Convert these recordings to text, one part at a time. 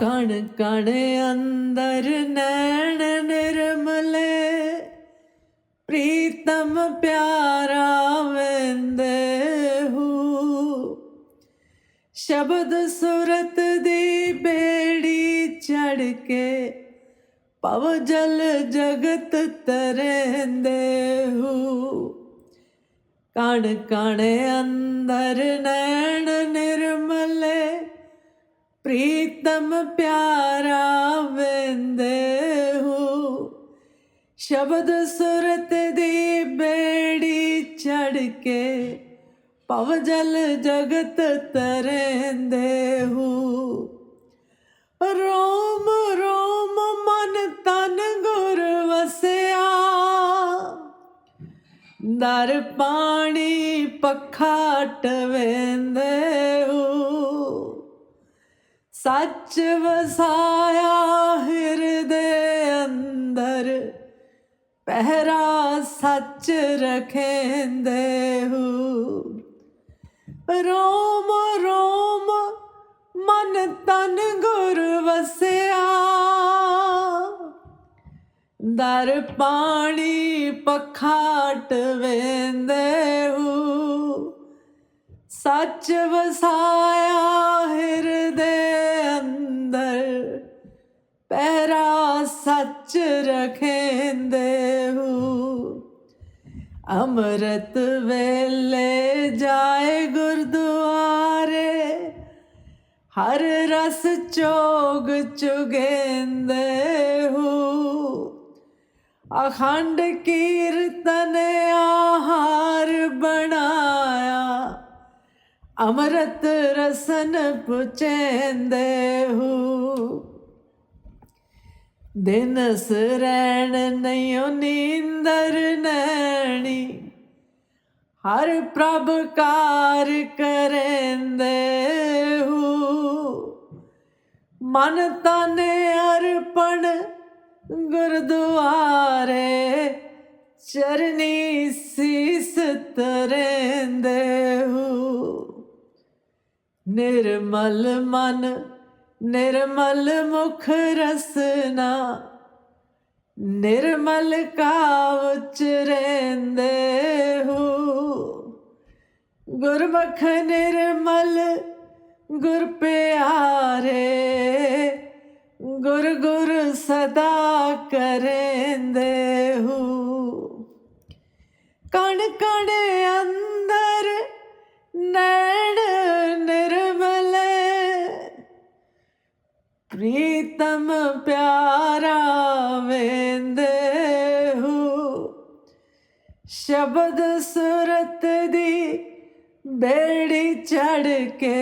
ਕਣ ਕਣ ਅੰਦਰ ਨੈਣ ਨਿਰਮਲੇ ਪ੍ਰੀਤਮ ਪਿਆਰਾ ਵੰਦੇ ਹੂ ਸ਼ਬਦ ਸੁਰਤ ਦੀ ਬੇੜੀ ਚੜ ਕੇ ਪਵ ਜਲ ਜਗਤ ਤਰੰਦੇ ਹੂ ਕਣ ਕਣ ਅੰਦਰ ਨੈਣ ਪ੍ਰੀਤਮ ਪਿਆਰਾ ਵੰਦੇ ਹੂ। ਸ਼ਬਦ ਸੁਰਤ ਦੀ ਬੇੜੀ ਚੜ ਕੇ ਪਵ ਜਲ ਜਗਤ ਤਰੰਦੇ ਹੂ। ਰੋਮ ਰੋਮ ਮਨ ਤਨ ਗੁਰ ਵਸਿਆ। ਦਰ ਪਾਣੀ ਪੱਖਾ ਟਵੇਂਦੇ ਹੂ। ਸੱਚ ਵਸਾਇਆ ਹਿਰਦੇ ਅੰਦਰ, ਪਹਿਰਾ ਸੱਚ ਰਖੇਂਦੇ ਹੂ। ਰੋਮ ਰੋਮ, ਮਨ ਤਨ ਗੁਰ ਵਸਿਆ, ਦਰ ਪਾਣੀ ਪਖਾਟ ਵੇਂਦੇ ਹੂ। ਸੱਚ ਵਸਾਇਆ ਹਿਰਦੇ ਸੱਚ ਰਖੇਂਦੇ ਹੂ। ਅੰਮ੍ਰਿਤ ਵੇਲੇ ਜਾਏ ਗੁਰਦੁਆਰੇ, ਹਰ ਰਸ ਚੋਗ ਚੁਗੇਂਦੇ ਹੂ। ਅਖੰਡ ਕੀਰਤਨ ਆਹਾਰ ਬਣਾਇਆ, ਅੰਮ੍ਰਿਤ ਰਸਨ ਪੁਚੇਂਦੇ ਹੂ। ਦਿਨ ਸਰੈਣ ਨਹੀਂ ਨੀਂਦਰ ਨੈਣੀ। ਹਰ ਪ੍ਰਭ ਕਾਰ ਕਰੇਂਦੇ ਹੂ। ਮਨ ਤਨ ਅਰਪਣ ਗੁਰਦੁਆਰੇ, ਚਰਨੀ ਸੀਸ ਤਰੇਂਦੇ ਹੂ। ਨਿਰਮਲ ਮਨ ਨਿਰਮਲ ਮੁਖ ਰਸਨਾ, ਨਿਰਮਲ ਕਾਵ ਚਰੇਂਦੇ ਹੋ। ਗੁਰਮਖ ਨਿਰਮਲ, ਗੁਰ ਪਿਆਰੇ, ਗੁਰ ਗੁਰ ਸਦਾ ਕਰੇਂਦੇ ਹੂ। ਕਣ ਕਣ ਅੰਦਰ ਪ੍ਰੀਤਮ ਪਿਆਰਾ ਵੇਂਦੇ ਹੂ। ਸ਼ਬਦ ਸੁਰਤ ਦੀ ਬੇੜੀ ਚੜ ਕੇ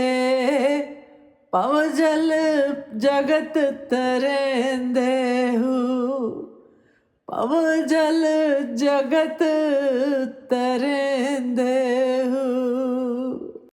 ਪਵ ਜਲ ਜਗਤ ਤਰੇਂਦੇ ਹੂ। ਪਵ ਜਲ ਜਗਤ ਤਰੇਂਦੇ ਹੂ।